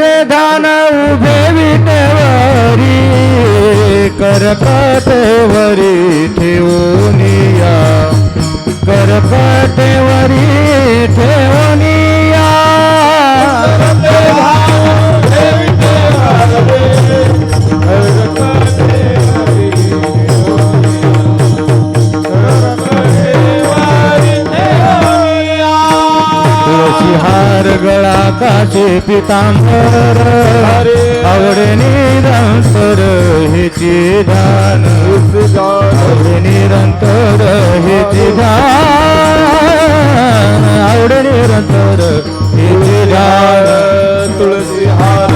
धान उभे विटेवरी करकटेवरी ठेवून या. हार गळा काशी पितांबर आवडे निरंतर हेची दान आवडे निरंतर हेची दान आवडे निरंतर हेची दान तुळसी हार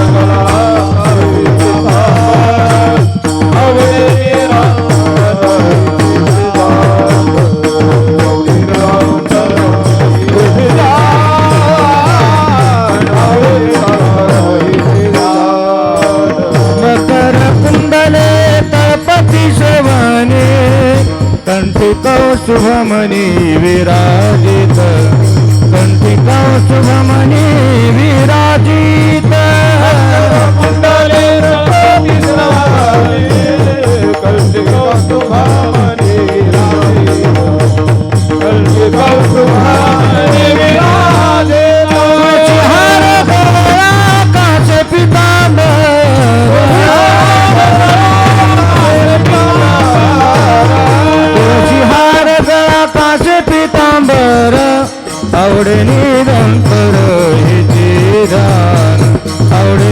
कंठित शुभमनी विराजित विराजित അവിടെ നീതം പുരോഹിതീരാൻ അവിടെ